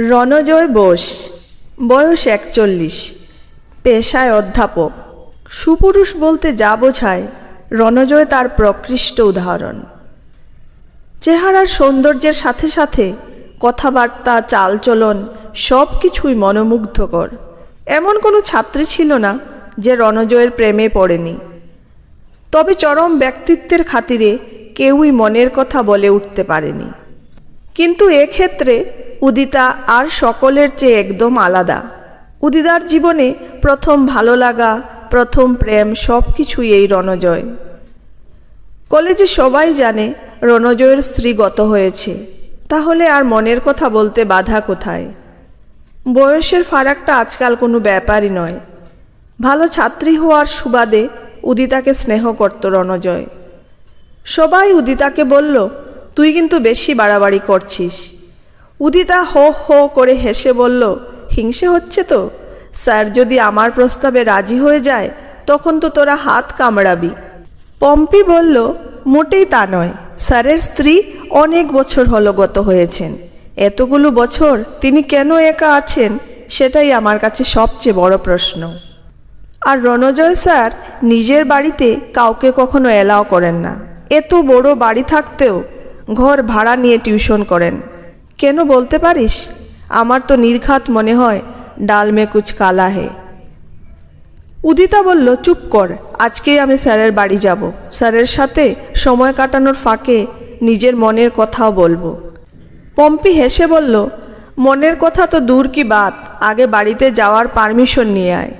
রণজয় বোস, বয়স একচল্লিশ, পেশায় অধ্যাপক। সুপুরুষ বলতে যা বোঝায়, রণজয় তার প্রকৃষ্ট উদাহরণ। চেহারার সৌন্দর্যের সাথে সাথে কথাবার্তা, চালচলন সব কিছুই মনোমুগ্ধকর। এমন কোনো ছাত্রী ছিল না যে রণজয়ের প্রেমে পড়েনি। তবে চরম ব্যক্তিত্বের খাতিরে কেউই মনের কথা বলে উঠতে পারেনি। কিন্তু এক্ষেত্রে উদিতা আর সকলের চেয়ে একদম আলাদা। উদিতার জীবনে প্রথম ভালো লাগা, প্রথম প্রেম সব কিছুই এই রণজয়। কলেজে সবাই জানে রণজয়ের স্ত্রী গত হয়েছে। তাহলে আর মনের কথা বলতে বাধা কোথায়? বয়সের ফারাকটা আজকাল কোনো ব্যাপারই নয়। ভালো ছাত্রী হওয়ার সুবাদে উদিতাকে স্নেহ করত রণজয়। সবাই উদিতাকে বলল, তুই কিন্তু বেশি বাড়াবাড়ি করছিস। উদিতা হো হো করে হেসে বলল, হিংসে হচ্ছে তো? স্যার, যদি আমার প্রস্তাবে রাজি হয়ে যায়, তখন তো তোরা হাত কামড়াবি। পম্পি বলল, মোটেই তা নয়। স্যারের স্ত্রী অনেক বছর হলো গত হয়েছেন। এতগুলো বছর তিনি কেন একা আছেন, সেটাই আমার কাছে সবচেয়ে বড় প্রশ্ন। আর রণজয় স্যার নিজের বাড়িতে কাউকে কখনো এলাও করেন না। এত বড় বাড়ি থাকতেও ঘর ভাড়া নিয়ে টিউশন করেন। কেন বলতে পারিস? আমার তো নির্ঘাত মনে হয়, ডাল মে কুচ কালা হে। উদিতা বলল, চুপ কর, আজকেই আমি স্যারের বাড়ি যাব। স্যারের সাথে সময় কাটানোর ফাঁকে নিজের মনের কথাও বলব। পম্পি হেসে বলল, মনের কথা তো দূর কি বাত, আগে বাড়িতে যাওয়ার পারমিশন নিয়ে আয়।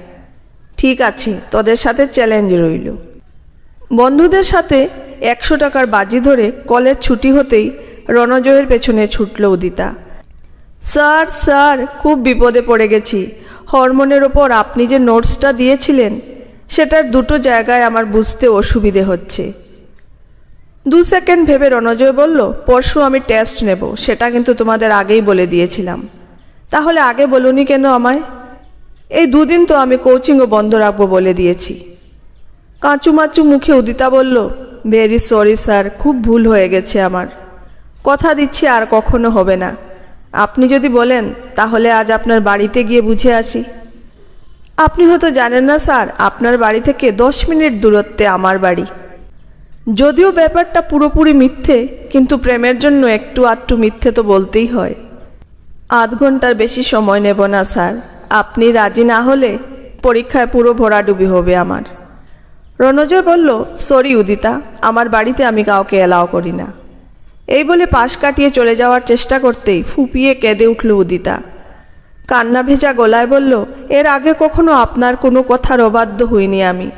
ঠিক আছে, তোদের সাথে চ্যালেঞ্জ রইল। বন্ধুদের সাথে একশো টাকার বাজি ধরে কলেজ ছুটি হতেই রণজয়ের পেছনে ছুটল উদিতা। স্যার স্যার, খুব বিপদে পড়ে গেছি। হরমোনের ওপর আপনি যে নোটসটা দিয়েছিলেন, সেটার দুটো জায়গায় আমার বুঝতে অসুবিধে হচ্ছে। দু সেকেন্ড ভেবে রণজয় বলল, পরশু আমি টেস্ট নেব, সেটা কিন্তু তোমাদের আগেই বলে দিয়েছিলাম। তাহলে আগে বলুনি কেন আমায়? এই দুদিন তো আমি কোচিংও বন্ধ রাখব বলে দিয়েছি। কাঁচুমাচু মুখে উদিতা বলল, ভেরি সরি স্যার, খুব ভুল হয়ে গেছে আমার। কথা দিচ্ছি আর কখনো হবে না। আপনি যদি বলেন, তাহলে আজ আপনার বাড়িতে গিয়ে বুঝে আসি। আপনি হয়তো জানেন না, স্যার, আপনার বাড়ি থেকে দশ মিনিট দূরত্বে আমার বাড়ি। যদিও ব্যাপারটা পুরোপুরি মিথ্যে, কিন্তু প্রেমের জন্য একটু আধটু মিথ্যে তো বলতেই হয়। আধ ঘণ্টার বেশি সময় নেব না, স্যার। আপনি রাজি না হলে পরীক্ষায় পুরো ভরাডুবি হবে আমার। রণজয় বলল, সরি, উদিতা, আমার বাড়িতে আমি কাউকে এলাও করি না। এই বলে পাশ কাটিয়ে চলে যাওয়ার চেষ্টা করতেই ফুপিয়ে কেঁদে উঠল উদিতা। কান্না ভেজা গলায় বলল, এর আগে কখনো আপনার কোনো কথার অবাধ্য হইনি আমি।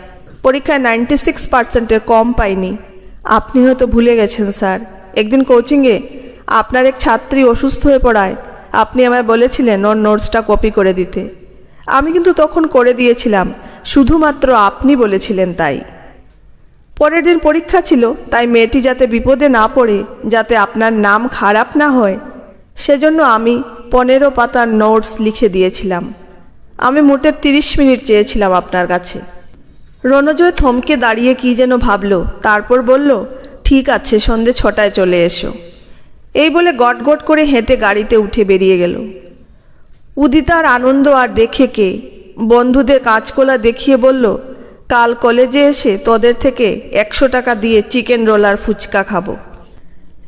পরীক্ষায় নাইনটি সিক্স পার্সেন্টের কম পাইনি। আপনি হয়তো ভুলে গেছেন, স্যার। একদিন কোচিংয়ে আপনার এক ছাত্রী অসুস্থ হয়ে পড়ায়। আপনি আমায় বলেছিলেন ওর নোটসটা কপি করে দিতে। আমি কিন্তু তখন করে দিয়েছিলাম। শুধুমাত্র আপনি বলেছিলেন তাই। পরের দিন পরীক্ষা ছিল, তাই মেয়েটি যাতে বিপদে না পড়ে, যাতে আপনার নাম খারাপ না হয়, সেজন্য আমি পনেরো পাতার নোটস লিখে দিয়েছিলাম। আমি মোটে তিরিশ মিনিট চেয়েছিলাম আপনার কাছে। রণজয় থমকে দাঁড়িয়ে কি যেন ভাবলো, তারপর বলল, ঠিক আছে, সন্ধে ছটায় চলে এসো। এই বলে গট গট করে হেঁটে গাড়িতে উঠে বেরিয়ে গেল। উদিতার আনন্দ আর দেখে কে? বন্ধুদের কাঁচকোলা দেখিয়ে বলল কাল কলেজে এসে তোদের থেকে একশো টাকা দিয়ে চিকেন রোলার ফুচকা খাব।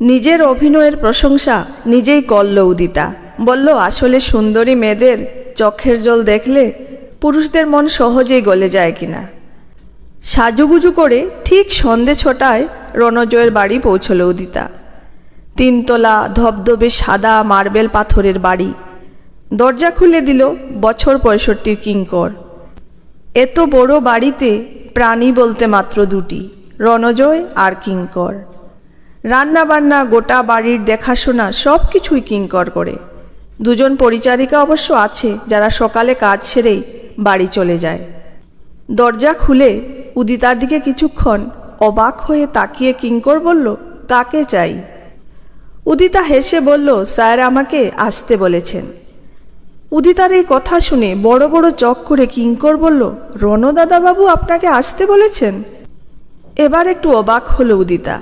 নিজের অভিনয়ের প্রশংসা নিজেই করল উদিতা। বলল, আসলে সুন্দরী মেয়েদের চোখের জল দেখলে পুরুষদের মন সহজেই গলে যায় কিনা? সাজুগুজু করে ঠিক সন্ধে ছটায় রণজয়ের বাড়ি পৌঁছল উদিতা। তিনতলা ধবধবে সাদা মার্বেল পাথরের বাড়ি। দরজা খুলে দিল বছর পঁয়ষট্টির কিঙ্কর। এত বড় বাড়িতে প্রাণী বলতে মাত্র দুটি, রণজয় আর কিঙ্কর। রান্না বান্না গোটা বাড়ির দেখাশোনা সব কিছুই কিঙ্কর করে। দুজন পরিচারিকা অবশ্য আছে যারা সকালে কাজ সেরেই বাড়ি চলে যায়। দরজা খুলে উদিতার দিকে কিছুক্ষণ অবাক হয়ে তাকিয়ে কিঙ্কর বলল কাকে চাই? উদিতা হেসে বলল, স্যার আমাকে আসতে বলেছেন। উদিতার এই কথা শুনে বড় বড় চক করে কিঙ্কর বলল রণদাদাবাবু আপনাকে আসতে বলেছেন? এবার একটু অবাক হলো উদিতা।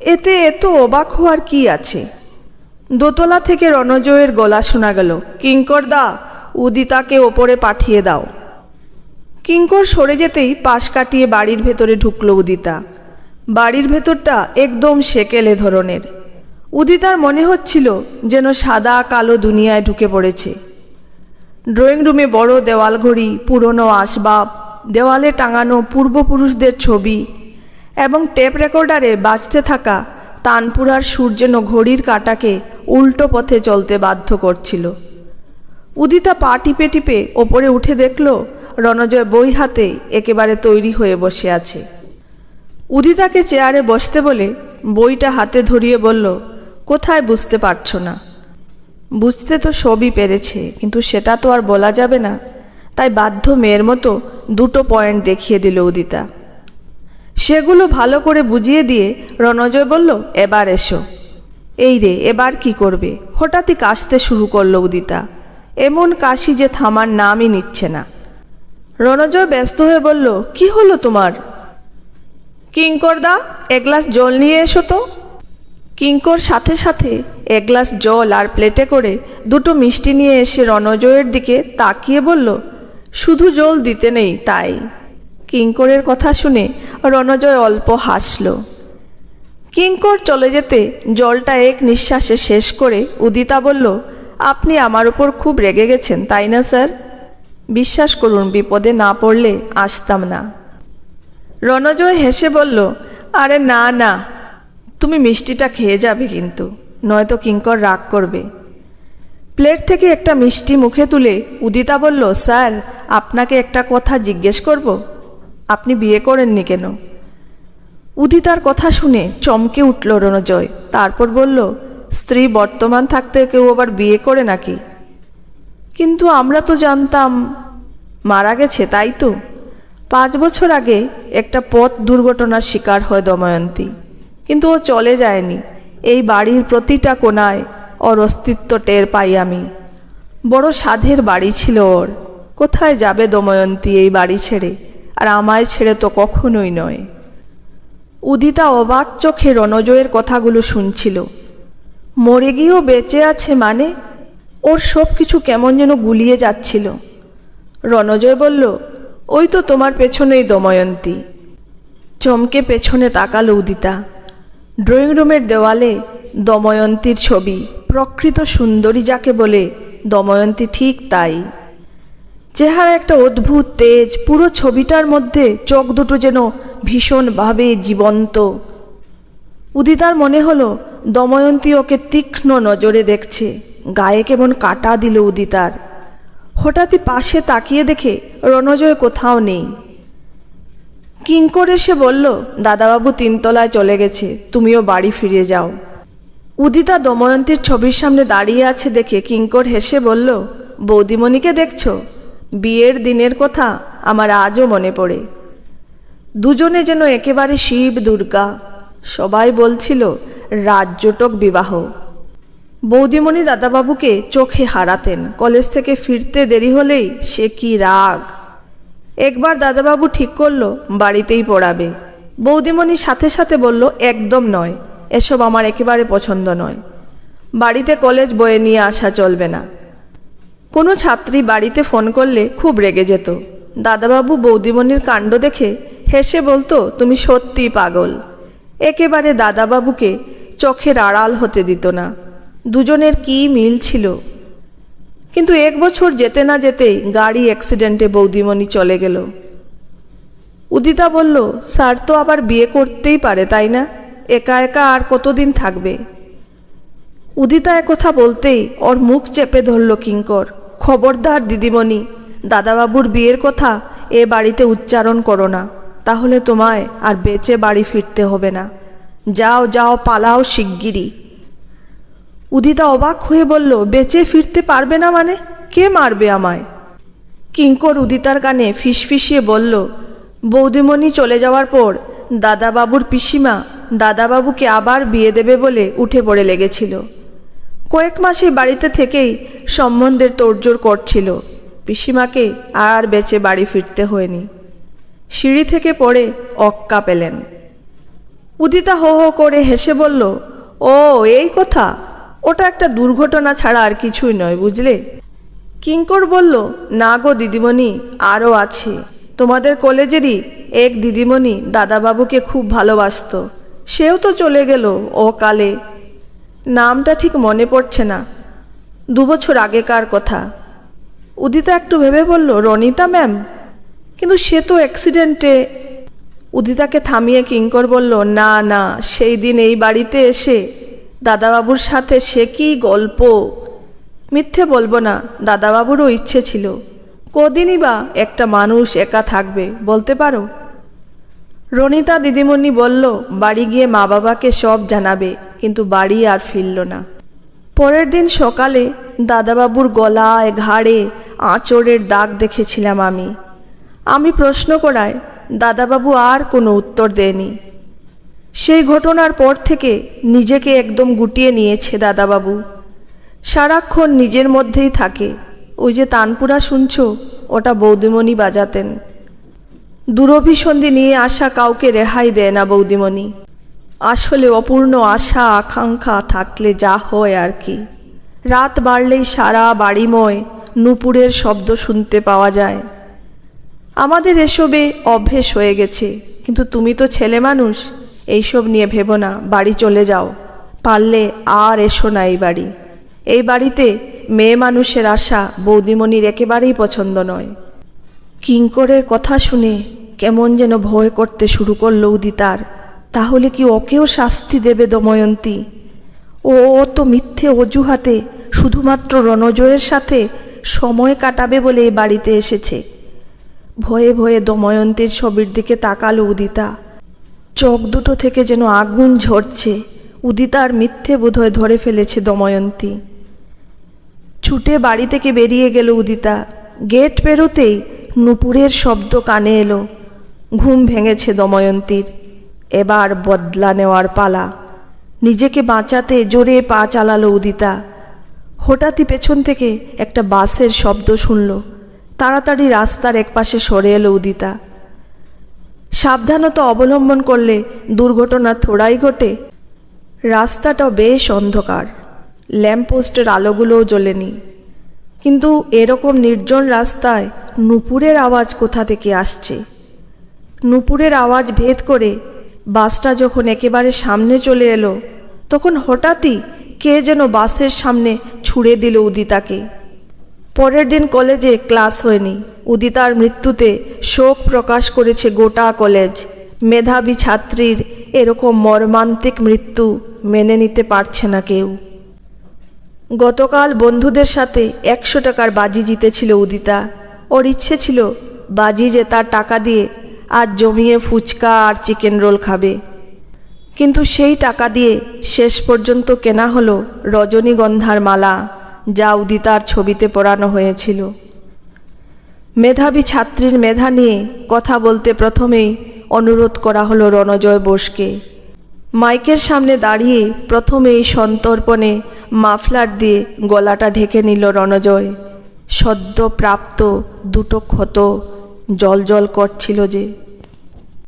এতে এত অবাক হওয়ার কি আছে? দোতলা থেকে রণজয়ের গলা শোনা গেল, কিঙ্কর দা, উদিতাকে ওপরে পাঠিয়ে দাও। কিঙ্কর সরে যেতেই পাশ কাটিয়ে বাড়ির ভেতরে ঢুকল উদিতা। বাড়ির ভেতরটা একদম সেকেলে ধরনের। উদিতার মনে হচ্ছিল যেন সাদা কালো দুনিয়ায় ঢুকে পড়েছে। ড্রয়িং রুমে বড় দেওয়াল ঘড়ি, পুরনো আসবাব, দেওয়ালে টাঙানো পূর্বপুরুষদের ছবি এবং টেপ রেকর্ডারে বাজতে থাকা তানপুরার সুর যেন ঘড়ির কাঁটাকে উল্টো পথে চলতে বাধ্য করছিল। উদিতা পা টিপে টিপে ওপরে উঠে দেখল, রণজয় বই হাতে একেবারে তৈরি হয়ে বসে আছে। উদিতাকে চেয়ারে বসতে বলে বইটা হাতে ধরিয়ে বলল, কোথায় বুঝতে পারছ না? বুঝতে তো সবই পেরেছে, কিন্তু সেটা তো আর বলা যাবে না। তাই বাধ্য মেয়ের মতো দুটো পয়েন্ট দেখিয়ে দিল উদিতা। সেগুলো ভালো করে বুঝিয়ে দিয়ে রণজয় বলল, এবার এসো। এই রে, এবার কি করবে? হঠাৎই কাশতে শুরু করল উদিতা। এমন কাশি যে থামার নামই নিচ্ছে না। রণজয় ব্যস্ত হয়ে বলল, কি হলো তোমার? কিঙ্কর দা, এক গ্লাস জল নিয়ে এসো তো। কিঙ্কর সাথে সাথে এক গ্লাস জল আর প্লেটে করে দুটো মিষ্টি নিয়ে এসে রণজয়ের দিকে তাকিয়ে বলল, শুধু জল দিতে নেই তাই। কিঙ্করের কথা শুনে রণজয় অল্প হাসল। কিঙ্কর চলে যেতে জলটা এক নিঃশ্বাসে শেষ করে উদিতা বলল, আপনি আমার উপর খুব রেগে গেছেন, তাই না, স্যার? বিশ্বাস করুন, বিপদে না পড়লে আসতাম না। রণজয় হেসে বলল, আরে না না তুমি মিষ্টিটা খেয়ে যাবে কিন্তু, নয়তো কিঙ্কর রাগ করবে। প্লেট থেকে একটা মিষ্টি মুখে তুলে উদিতা বলল, স্যার, আপনাকে একটা কথা জিজ্ঞেস করব? আপনি বিয়ে করেননি কেন? উদিতার কথা শুনে চমকে উঠল রণজয়, তারপর বলল, স্ত্রী বর্তমান থাকতে কেউ আবার বিয়ে করে নাকি? কিন্তু আমরা তো জানতাম, মারা গেছে, তাই তো? পাঁচ বছর আগে একটা পথ দুর্ঘটনার শিকার হয় দময়ন্তী। কিন্তু ও চলে যায়নি। এই বাড়ির প্রতিটা কোনায় ওর অস্তিত্ব টের পাই আমি। বড় সাধের বাড়ি ছিল ওর। কোথায় যাবে দময়ন্তী এই বাড়ি ছেড়ে? আর আমায় ছেড়ে তো কখনোই নয়। উদিতা অবাক চোখে রণজয়ের কথাগুলো শুনছিল। মরে গিয়েও বেঁচে আছে মানে? ওর সব কিছু কেমন যেন গুলিয়ে যাচ্ছিল। রণজয় বলল, ওই তো তোমার পেছনেই দময়ন্তী। চমকে পেছনে তাকালো উদিতা। ড্রয়িং রুমের দেওয়ালে দময়ন্তীর ছবি। প্রকৃত সুন্দরী যাকে বলে দময়ন্তী ঠিক তাই। চেহারা একটা অদ্ভুত তেজ, পুরো ছবিটার মধ্যে চোখ দুটো যেন ভীষণভাবে জীবন্ত। উদিতার মনে হলো, দময়ন্তী ওকে তীক্ষ্ণ নজরে দেখছে, গায়ে কেমন কাটা দিল উদিতার। হঠাৎই পাশে তাকিয়ে দেখে রণজয় কোথাও নেই। কিঙ্কর এসে বলল, দাদাবাবু তিনতলায় চলে গেছে, তুমিও বাড়ি ফিরে যাও। উদিতা দময়ন্তীর ছবির সামনে দাঁড়িয়ে আছে দেখে কিঙ্কর হেসে বলল, বৌদিমণিকে দেখছ? বিয়ের দিনের কথা আমার আজও মনে পড়ে। দুজনে যেন একেবারে শিব, দুর্গা। সবাই বলছিল, রাজ্যটক বিবাহ। বৌদিমণি দাদাবাবুকে চোখে হারাতেন। কলেজ থেকে ফিরতে দেরি হলেই সে কি রাগ! একবার দাদাবাবু ঠিক করল, বাড়িতেই পড়াবে। বৌদিমণি সাথে সাথে বলল, একদম নয়, এসব আমার একেবারে পছন্দ নয়। বাড়িতে কলেজ বয়ে নিয়ে আসা চলবে না। কোনো ছাত্রী বাড়িতে ফোন করলে খুব রেগে যেত। দাদাবাবু বৌদিমণির কাণ্ড দেখে হেসে বলতো, তুমি সত্যিই পাগল। একেবারে দাদাবাবুকে চোখের আড়াল হতে দিত না। দুজনের কি মিল ছিল? কিন্তু এক বছর যেতে না যেতেই গাড়ি অ্যাক্সিডেন্টে বৌদিমণি চলে গেল। উদিতা বলল, স্যার তো আবার বিয়ে করতেই পারে, তাই না? একা একা আর কতদিন থাকবে? উদিতা কথা বলতেই ওর মুখ চেপে ধরল কিঙ্কর। খবরদার দিদিমণি, দাদাবাবুর বিয়ের কথা এ বাড়িতে উচ্চারণ করো না। তাহলে তোমায় আর বেঁচে বাড়ি ফিরতে হবে না। যাও যাও, পালাও শিগগিরই। উদিতা অবাক হয়ে বলল, বেঁচে ফিরতে পারবে না মানে? কে মারবে আমায়? কিঙ্কর উদিতার কানে ফিসফিসিয়ে বলল, বৌদিমণি চলে যাওয়ার পর দাদাবাবুর পিসিমা দাদাবাবুকে আবার বিয়ে দেবে বলে উঠে পড়ে লেগেছিল। কয়েক মাসে বাড়িতে থেকেই সম্বন্ধের তোড়জোড় করছিল। পিসিমাকে আর বেঁচে বাড়ি ফিরতে হয়নি। সিঁড়ি থেকে পড়ে অক্কা পেলেন। উদিতা হো হো করে হেসে বলল, ও, এই কথা? ওটা একটা দুর্ঘটনা ছাড়া আর কিছুই নয়, বুঝলে? কিঙ্কর বলল, না গো দিদিমণি, আরও আছে। তোমাদের কলেজেরই এক দিদিমণি দাদাবাবুকে খুব ভালোবাসতো। সেও তো চলে গেল ও কালে নামটা ঠিক মনে পড়ছে না। দুবছর আগেকার কথা। উদিতা একটু ভেবে বলল, রনিতা ম্যাম? কিন্তু সে তো অ্যাক্সিডেন্টে। উদিতাকে থামিয়ে কিঙ্কর বলল, না না, সেই দিন এই বাড়িতে এসে দাদাবাবুর সাথে সে কি গল্প? মিথ্যে বলব না, দাদাবাবুরও ইচ্ছে ছিল। কদিনই বা একটা মানুষ একা থাকবে, বলতে পারো? রনিতা দিদিমণি বলল, বাড়ি গিয়ে মা বাবাকে সব জানাবে, কিন্তু বাড়ি আর ফিরল না। পরের দিন সকালে দাদাবাবুর গলায় ঘাড়ে আঁচড়ের দাগ দেখেছিলাম আমি। আমি প্রশ্ন করায়, দাদাবাবু আর কোনো উত্তর দেয়নি। সেই ঘটনার পর থেকে নিজেকে একদম গুটিয়ে নিয়েছে দাদাবাবু। সারাক্ষণ নিজের মধ্যেই থাকে। ওই যে তানপুরা শুনছ, ওটা বৌদিমণি বাজাতেন। দুরভিসন্ধি নিয়ে আসা কাউকে রেহাই দেয় না বৌদিমণি। আসলে অপূর্ণ আশা, আকাঙ্ক্ষা থাকলে যা হয় আর কি। রাত বাড়লেই সারা বাড়িময় নুপুরের শব্দ শুনতে পাওয়া যায়। আমাদের এসবে অভ্যেস হয়ে গেছে, কিন্তু তুমি তো ছেলে মানুষ এইসব নিয়ে ভেবো না, বাড়ি চলে যাও। পারলে আর এসো না এই বাড়ি। এই বাড়িতে মেয়ে মানুষের আশা বৌদিমণির একেবারেই পছন্দ নয়। কিঙ্করের কথা শুনে কেমন যেন ভয় করতে শুরু করল উদিতার তাহলে কি ওকেও শাস্তি দেবে দময়ন্তী? ও তো মিথ্যে অজুহাতে শুধুমাত্র রণজয়ের সাথে সময় কাটাবে বলে এই বাড়িতে এসেছে। ভয়ে ভয়ে দময়ন্তীর ছবির দিকে তাকালো উদিতা। চোখ দুটো থেকে যেন আগুন ঝরছে, উদিতার মিথ্যে বোধহয় ধরে ফেলেছে দময়ন্তী। ছুটে বাড়ি থেকে বেরিয়ে গেল উদিতা। গেট পেরোতেই নুপুরের শব্দ কানে এলো। ঘুম ভেঙেছে দময়ন্তীর। এবার বদলা নেওয়ার পালা। নিজেকে বাঁচাতে জোরে পা চালালো উদিতা। হঠাৎই পেছন থেকে একটা বাসের শব্দ শুনল। তাড়াতাড়ি রাস্তার একপাশে সরে এলো উদিতা। সাবধানতা অবলম্বন করলে দুর্ঘটনা থোড়াই ঘটে। রাস্তাটা বেশ অন্ধকার। ল্যাম্পপোস্টের আলোগুলোও জ্বলেনি। কিন্তু এরকম নির্জন রাস্তায় নুপুরের আওয়াজ কোথা থেকে আসছে? নুপুরের আওয়াজ ভেদ করে বাসটা যখন একেবারে সামনে চলে এলো, তখন হঠাৎই কে যেন বাসের সামনে ছুঁড়ে দিল উদিতাকে। পরের দিন কলেজে ক্লাস হয়নি। উদিতার মৃত্যুতে শোক প্রকাশ করেছে গোটা কলেজ। মেধাবী ছাত্রীর এরকম মর্মান্তিক মৃত্যু মেনে নিতে পারছে না কেউ। গতকাল বন্ধুদের সাথে একশো টাকার বাজি জিতেছিল উদিতা। ওর ইচ্ছে ছিল বাজি যে তার টাকা দিয়ে আজ জমিয়ে ফুচকা আর চিকেন রোল খাবে। কিন্তু সেই টাকা দিয়ে শেষ পর্যন্ত কেনা হলো রজনীগন্ধার মালা। যা উদিতার ছবিতে পড়ানো হয়েছিল। মেধাবী ছাত্রীর মেধা নিয়ে কথা বলতে প্রথমেই অনুরোধ করা হলো রণজয় বোসকে। মাইকের সামনে দাঁড়িয়ে প্রথমেই সন্তর্পণে মাফলার দিয়ে গলাটা ঢেকে নিল রণজয়। সদ্য প্রাপ্ত দুটো ক্ষত জল জল করছিল যে।